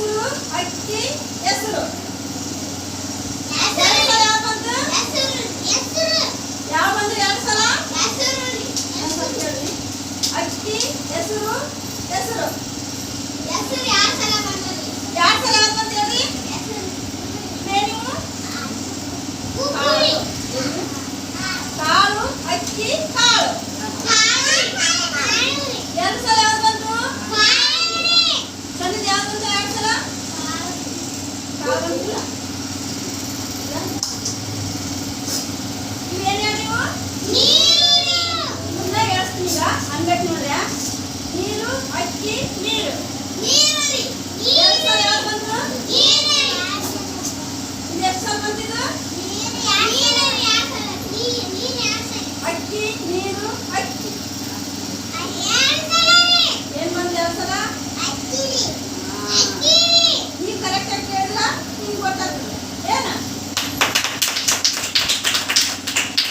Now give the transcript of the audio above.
ಹೆಸರು ಅಕ್ಕಿ ಹೆಸರು ಯಾವ ಬಂದ್ರೆ ಎರಡು ಸಲ ಅಕ್ಕಿ ಹೆಸರು ಹೆಸರು ಹೆಸರು ಯಾರು ಸಲ ಬಂದ್ರಿ ಯಾರು ಸಲ ಬಂತ ಹೇಳ್ರಿ ಕಾಳು ಅಕ್ಕಿ ಕಾಳು Yes. mirror.